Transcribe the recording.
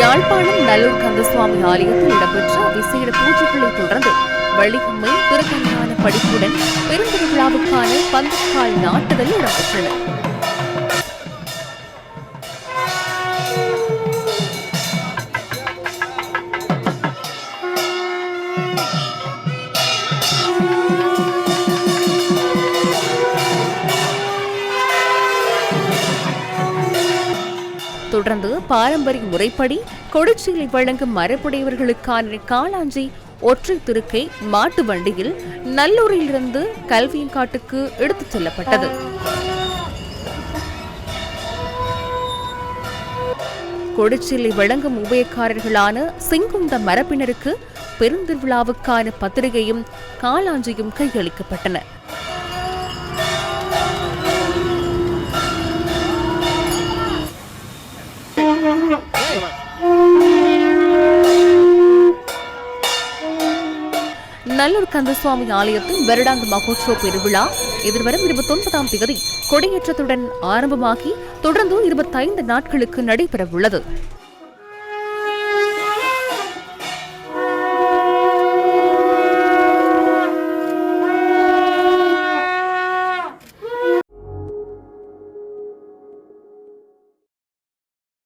யாழ்ப்பாணம் நல்லூர் கந்தசுவாமி ஆலயத்தில் இடம்பெற்ற விசேட பூஜைகளை தொடர்ந்து வெள்ளிக்கிழமை திருக்கல்யாண படிப்புடன் பெருந்திருவிழாவுக்கான பந்தக்கால் நாட்டுதல் இடம்பெற்றன. தொடர்ந்து பாரம்பரிய முறைப்படி கொடிச்சீலை வழங்கும் மரபுடையவர்களுக்கான காளாஞ்சி ஒற்றை திருக்கை மாட்டு வண்டியில் நல்லூரிலிருந்து கல்வியங்காட்டுக்கு எடுத்துச் செல்லப்பட்டது. கொடிச்சீலை வழங்கும் உபயக்காரர்களான சிங்குந்த மரப்பினருக்கு பெருந்திருவிழாவுக்கான பத்திரிகையும் காலாஞ்சியும் கையளிக்கப்பட்டன. நல்லூர் கந்தசுவாமி ஆலயத்தின் வருடாந்த மகோத்சவ பெருவிழா எதிர்வரும் இருபத்தொன்பதாம் தேதி கொடியேற்றத்துடன் ஆரம்பமாகி தொடர்ந்து இருபத்தைந்து நாட்களுக்கு நடைபெறவுள்ளது.